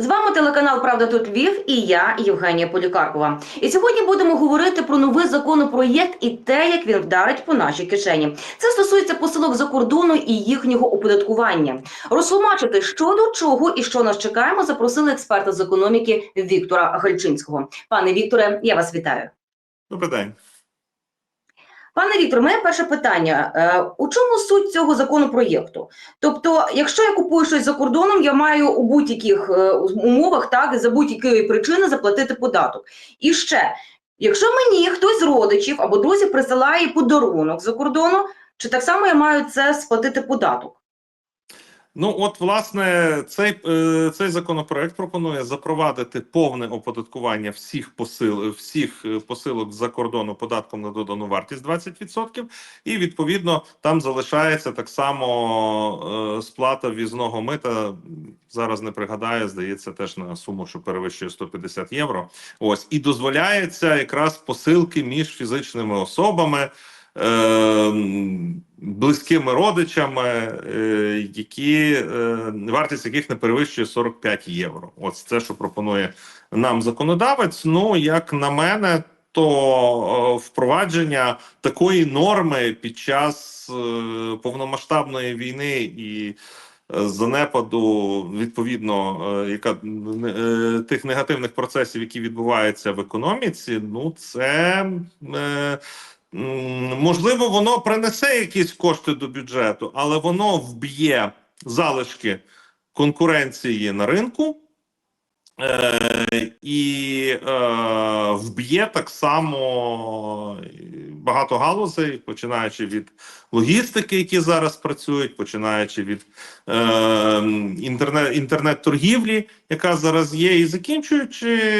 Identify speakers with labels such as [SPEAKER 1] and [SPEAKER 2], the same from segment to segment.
[SPEAKER 1] З вами телеканал Правда тут Львів і я, Євгенія Полікарпова. І сьогодні будемо говорити про новий законопроєкт і те, як він вдарить по нашій кишені. Це стосується посилок за кордону і їхнього оподаткування. Розтлумачити, що до чого і що нас чекаємо, запросили експерта з економіки Віктора Гальчинського. Пане Вікторе, я вас вітаю.
[SPEAKER 2] Добрий день.
[SPEAKER 1] Пане Віктор, моє перше питання: Е, у чому суть цього законопроєкту? Тобто, якщо я купую щось за кордоном, я маю у будь-яких е, умовах, так за будь-якої причини заплатити податок. І ще, якщо мені хтось з родичів або друзів присилає подарунок за кордону, чи так само я маю це сплатити податок?
[SPEAKER 2] Ну, от, власне, цей, е, цей законопроект пропонує запровадити повне оподаткування всіх посил, всіх е, посилок за кордону податком на додану вартість 20%, і відповідно там залишається так само е, сплата ввізного мита. Зараз не пригадаю, здається, теж на суму, що перевищує 150 євро. Ось і дозволяється якраз посилки між фізичними особами. Е, близькими родичами, е, які е, вартість яких не перевищує 45 євро. Ось це, що пропонує нам законодавець. Ну як на мене, то впровадження такої норми під час повномасштабної війни і занепаду відповідно яка тих негативних процесів, які відбуваються в економіці, ну це. Можливо, воно принесе якісь кошти до бюджету, але воно вб'є залишки конкуренції на ринку е, і е, вб'є так само багато галузей, починаючи від логістики, які зараз працюють, починаючи від е, інтернет інтернет-торгівлі, яка зараз є, і закінчуючи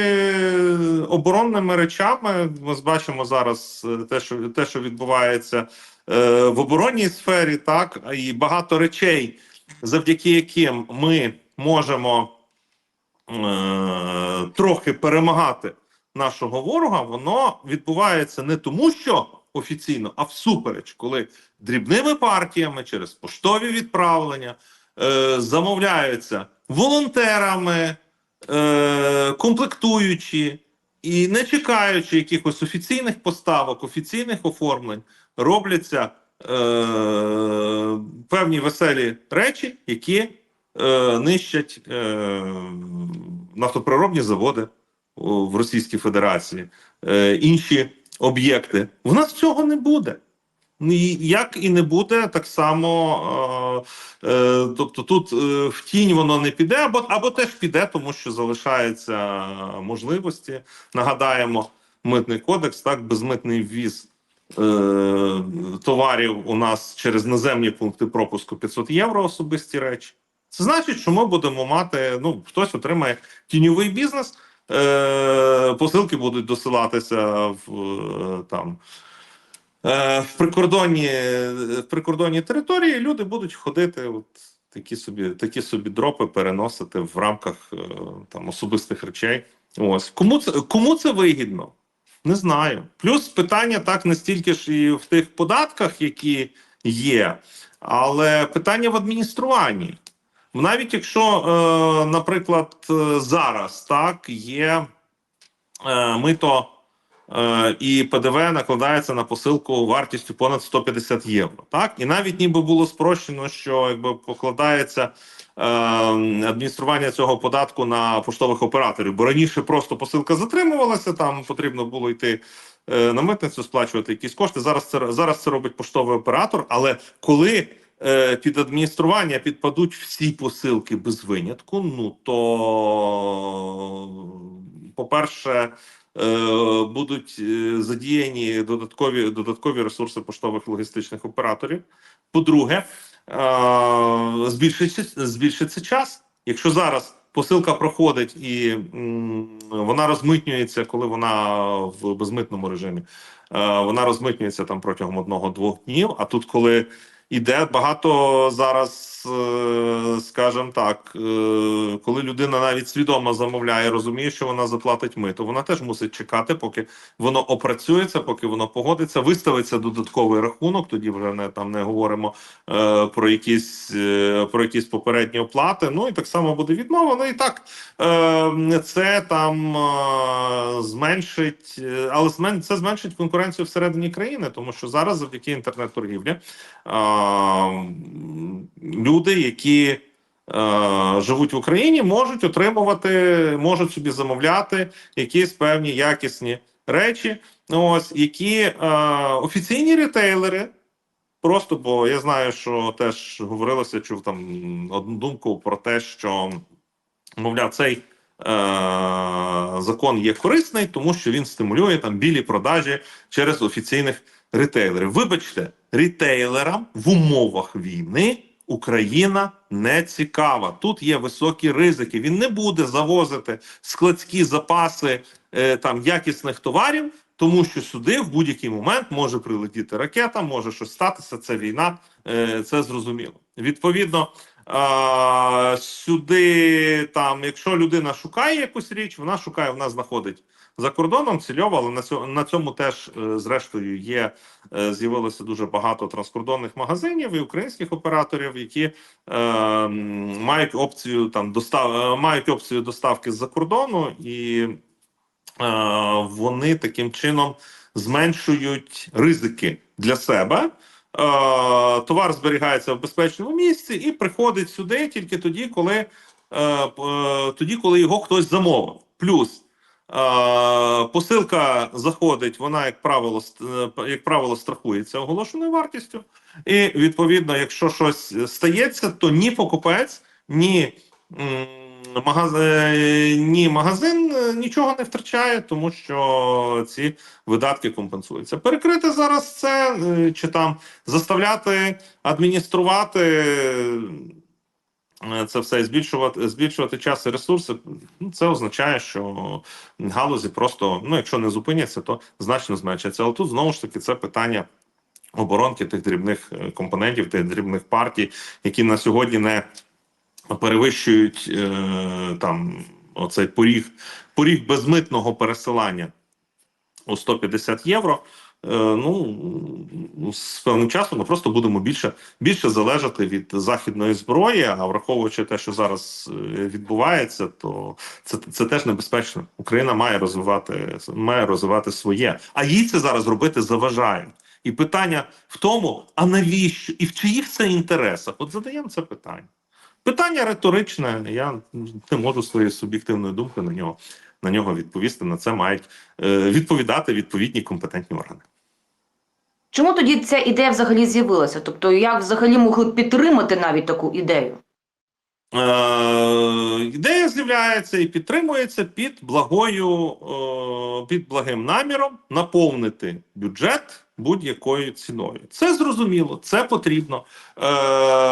[SPEAKER 2] оборонними речами, ми бачимо зараз е, те, що те, що відбувається е, в оборонній сфері, так і багато речей, завдяки яким ми можемо е, трохи перемагати нашого ворога, воно відбувається не тому, що офіційно, а всупереч, коли дрібними партіями через поштові відправлення е, замовляються волонтерами, е, комплектуючі і не чекаючи якихось офіційних поставок, офіційних оформлень, робляться е, певні веселі речі, які е, нищать е, нафтоприробні заводи в Російській Федерації, е, інші об'єкти. В нас цього не буде. Як і не буде так само, е, е, тобто тут е, в тінь воно не піде, або або теж піде, тому що залишаються можливості. Нагадаємо, митний кодекс, так, безмитний ввіз е, товарів у нас через наземні пункти пропуску 500 євро особисті речі. Це значить, що ми будемо мати. Ну, хтось отримає тіньовий бізнес. Е, посилки будуть досилатися в е, там е, в прикордонні в прикордонні території. Люди будуть ходити, от такі собі такі собі дропи переносити в рамках там особистих речей. Ось кому це кому це вигідно? Не знаю. Плюс питання так не стільки ж і в тих податках, які є, але питання в адмініструванні. Навіть якщо, е, наприклад, е, зараз так є е, мито і ПДВ накладається на посилку вартістю понад 150 євро. Так і навіть ніби було спрощено, що якби покладається адміністрування цього податку на поштових операторів, бо раніше просто посилка затримувалася, там потрібно було йти. На митницю сплачувати якісь кошти. Зараз це зараз це робить поштовий оператор. Але коли під адміністрування підпадуть всі посилки без винятку. Ну то, по-перше, е, будуть е, задіяні додаткові додаткові ресурси поштових логістичних операторів. По-друге, збільшиться збільшиться час. Якщо зараз посилка проходить і вона розмитнюється, коли вона в безмитному режимі, вона розмитнюється там протягом одного-двох днів. А тут, коли іде. Багато зараз, скажімо так, е, коли людина навіть свідомо замовляє, розуміє, що вона заплатить мито, вона теж мусить чекати, поки воно опрацюється, поки воно погодиться, виставиться додатковий рахунок. Тоді вже не там не говоримо е, про якісь е, про якісь попередні оплати. Ну і так само буде відмова. Ну і так е, це там е, зменшить, е, але це зменшить конкуренцію всередині країни, тому що зараз завдяки інтернет-торгівлі е, люди, які е, живуть в Україні, можуть отримувати, можуть собі замовляти якісь певні якісні речі, ось які е, офіційні ретейлери. Просто бо я знаю, що теж говорилося, чув там одну думку про те, що мовляв, цей е, закон є корисний, тому що він стимулює там білі продажі через офіційних ретейлерів. Вибачте, ретейлерам в умовах війни Україна не цікава. Тут є високі ризики. Він не буде завозити складські запаси е, там якісних товарів. Тому що сюди в будь-який момент може прилетіти ракета, може щось статися. Це війна, е, це зрозуміло. Відповідно, а, сюди там, якщо людина шукає якусь річ, вона шукає, вона знаходить за кордоном цільово, але на цьому на цьому теж е, зрештою є е, з'явилося дуже багато транскордонних магазинів і українських операторів, які е, мають опцію там достав е, мають опцію доставки з-за кордону і. Е, вони таким чином зменшують ризики для себе. Товар зберігається в безпечному місці і приходить сюди тільки тоді, коли, тоді, коли його хтось замовив. Плюс посилка заходить, вона, як правило, е, як правило, страхується оголошеною вартістю. І відповідно, якщо щось стається, то ні покупець, ні. Магазин, ні, магазин е, нічого не втрачає, тому що ці видатки компенсуються. Перекрити зараз це е, чи там заставляти адмініструвати е, це все збільшувати, збільшувати час і ресурси. ну, Це означає, що галузі просто, ну якщо не зупиняться, то значно зменшаться. Але тут знову ж таки це питання. Оборонки тих дрібних е, компонентів, тих дрібних партій, які на сьогодні не перевищують е, там оцей поріг, поріг безмитного пересилання у 150 євро. Е, ну з певним часом ми просто будемо більше більше залежати від західної зброї. А враховуючи те, що зараз е, відбувається, то це, це теж небезпечно. Україна має розвивати має розвивати своє, а їй це зараз робити заважає. І питання в тому, а навіщо і в чиїх це інтересах? От задаємо це питання. Питання риторичне. Я не можу своєї суб'єктивної думки на нього на нього відповісти. На це мають е, відповідати відповідні компетентні органи.
[SPEAKER 1] Чому тоді ця ідея взагалі з'явилася? Тобто, як взагалі могли підтримати навіть таку ідею?
[SPEAKER 2] Е, ідея з'являється і підтримується під благою, е, під благим наміром наповнити бюджет будь-якою ціною. Це зрозуміло, це потрібно. Е,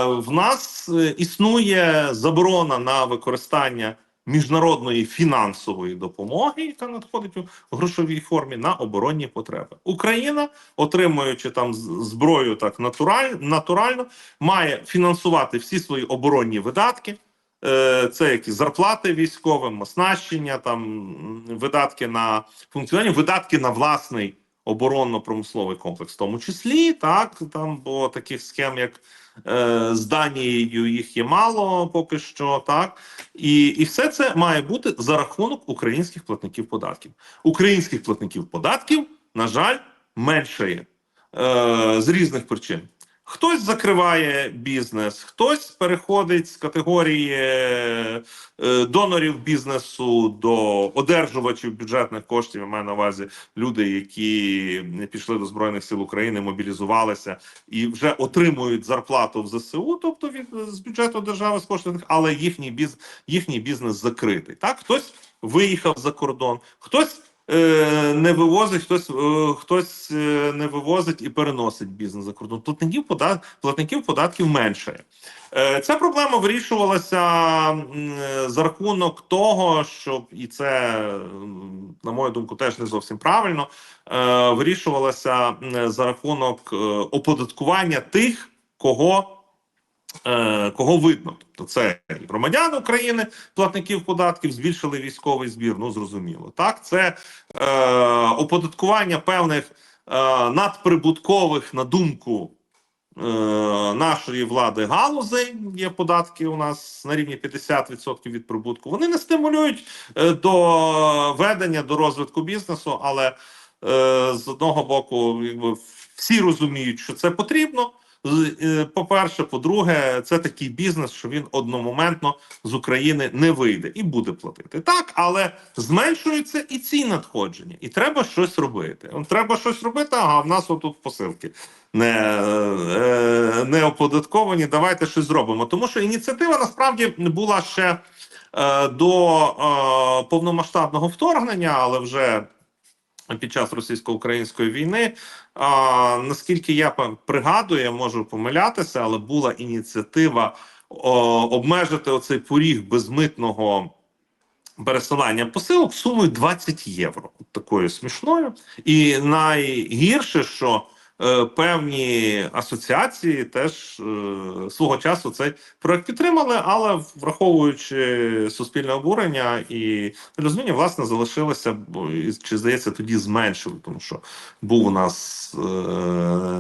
[SPEAKER 2] в нас існує заборона на використання міжнародної фінансової допомоги, яка надходить у грошовій формі на оборонні потреби. Україна, отримуючи там зброю так натураль, натурально, має фінансувати всі свої оборонні видатки. Е, Це які зарплати військовим, оснащення, там видатки на функціонування, видатки на власний оборонно-промисловий комплекс, в тому числі так там, бо таких схем, як з Данією, їх є мало поки що, так і, і все це має бути за рахунок українських платників податків. Українських платників податків, на жаль, меншає е, з різних причин. Хтось закриває бізнес, хтось переходить з категорії е, донорів бізнесу до одержувачів бюджетних коштів. Я маю на увазі люди, які пішли до збройних сил України, мобілізувалися і вже отримують зарплату в ЗСУ, тобто від з бюджету держави з коштів, але їхній біз їхній бізнес закритий. Так, хтось виїхав за кордон, хтось е, не вивозить, хтось е, хтось е, не вивозить і переносить бізнес за кордон. Платників подат, платників податків менше. Е, Ця проблема вирішувалася е, за рахунок того, щоб і це, на мою думку, теж не зовсім правильно. е, Вирішувалася за рахунок е, оподаткування тих кого. Е, Кого видно, тобто це і громадяни України, платників податків, збільшили військовий збір. Ну зрозуміло. Так, це е, оподаткування певних е, надприбуткових на думку е, нашої влади галузей. Є податки у нас на рівні 50% від прибутку. Вони не стимулюють е, до ведення, до розвитку бізнесу, але з одного боку, якби всі розуміють, що це потрібно. Е, По-перше, по-друге, це такий бізнес, що він одномоментно з України не вийде і буде платити. Так, але зменшуються і ці надходження, і треба щось робити. Треба щось робити. Ага, в нас отут посилки не, е, не оподатковані. Давайте щось зробимо. Тому що ініціатива насправді була ще е, до е, повномасштабного вторгнення, але вже під час російсько-української війни. А, наскільки я пригадую, я можу помилятися, але була ініціатива о, обмежити оцей поріг безмитного пересилання посилок сумою 20 євро. Такою смішною. І найгірше, що е, певні асоціації теж е, свого часу цей проект підтримали, але враховуючи суспільне обурення і розуміння, власне, залишилося чи здається, тоді зменшили, тому що був у нас е,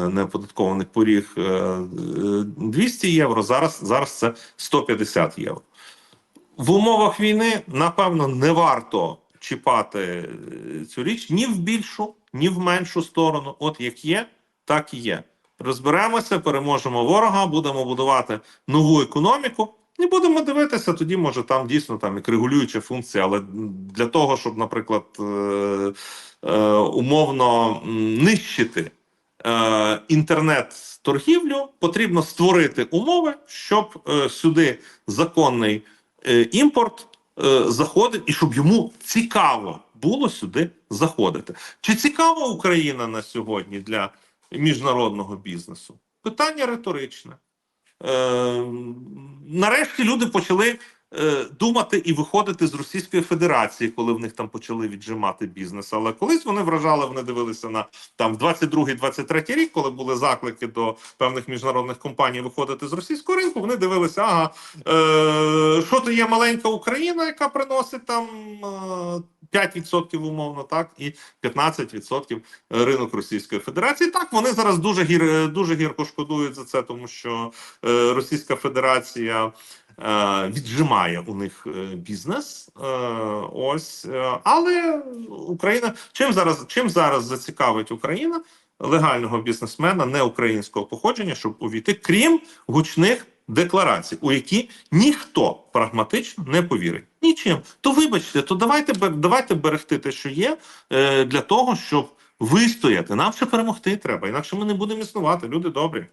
[SPEAKER 2] неоподаткований поріг е, е, 200 євро. Зараз, зараз це 150 євро. В умовах війни, напевно, не варто чіпати цю річ ні в більшу, ні в меншу сторону. От як є, так і є. Розберемося, переможемо ворога, будемо будувати нову економіку. І будемо дивитися, тоді може там дійсно там як регулююча функція, але для того, щоб, наприклад, е, е, умовно нищити е, інтернет-торгівлю, потрібно створити умови, щоб е, сюди законний е, імпорт е, заходив, і щоб йому цікаво було сюди заходити. Чи цікава Україна на сьогодні для міжнародного бізнесу? Питання риторичне. Е, нарешті люди почали е, думати і виходити з Російської Федерації, коли в них там почали віджимати бізнес. Але колись вони вражали, вони дивилися на там 22-23 рік, коли були заклики до певних міжнародних компаній виходити з російського ринку. Вони дивилися, ага, е, що то є маленька Україна, яка приносить там е, 5% умовно, так і 15% ринок Російської Федерації. Так вони зараз дуже гір дуже гірко шкодують за це, тому що е, Російська Федерація. е, Віджимає у них е, бізнес, е, ось е, але Україна чим зараз чим зараз зацікавить Україна легального бізнесмена не українського походження, щоб увійти, крім гучних декларацій, у які ніхто прагматично не повірить. Нічим. То вибачте, то давайте давайте берегти те, що є, е, для того, щоб вистояти. Нам ще перемогти треба, інакше ми не будемо існувати. Люди добрі.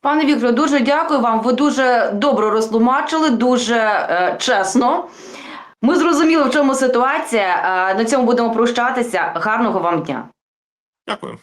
[SPEAKER 1] Пане Вікторе, дуже дякую вам. Ви дуже добре розтлумачили, дуже е, чесно. Ми зрозуміли, в чому ситуація. Е, на цьому будемо прощатися. Гарного вам дня.
[SPEAKER 2] Дякую.